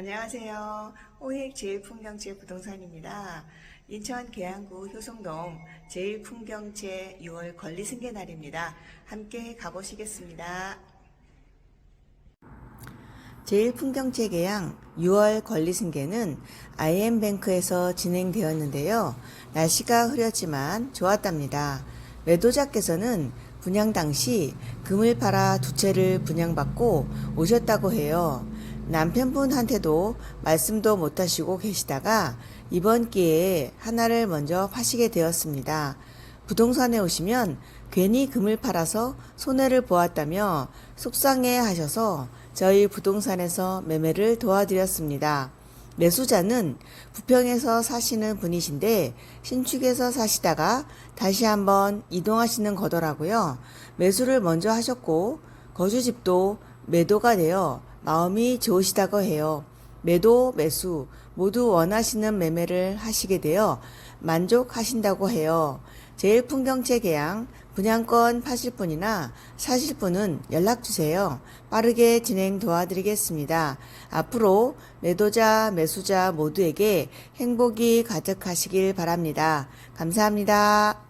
안녕하세요. 호익 제일풍경채 부동산입니다. 인천 계양구 효성동 제일풍경채 6월 권리승계 날입니다. 함께 가보시겠습니다. 제일풍경채 계양 6월 권리승계는 IM뱅크에서 진행되었는데요. 날씨가 흐렸지만 좋았답니다. 매도자께서는 분양 당시 금을 팔아 두 채를 분양받고 오셨다고 해요. 남편분한테도 말씀도 못하시고 계시다가 이번 기회에 하나를 먼저 파시게 되었습니다. 부동산에 오시면 괜히 금을 팔아서 손해를 보았다며 속상해 하셔서 저희 부동산에서 매매를 도와드렸습니다. 매수자는 부평에서 사시는 분이신데 신축에서 사시다가 다시 한번 이동하시는 거더라고요. 매수를 먼저 하셨고 거주집도 매도가 되어 마음이 좋으시다고 해요. 매도, 매수 모두 원하시는 매매를 하시게 되어 만족하신다고 해요. 제일 풍경채 계양 분양권 파실 분이나 사실 분은 연락 주세요. 빠르게 진행 도와드리겠습니다. 앞으로 매도자, 매수자 모두에게 행복이 가득하시길 바랍니다. 감사합니다.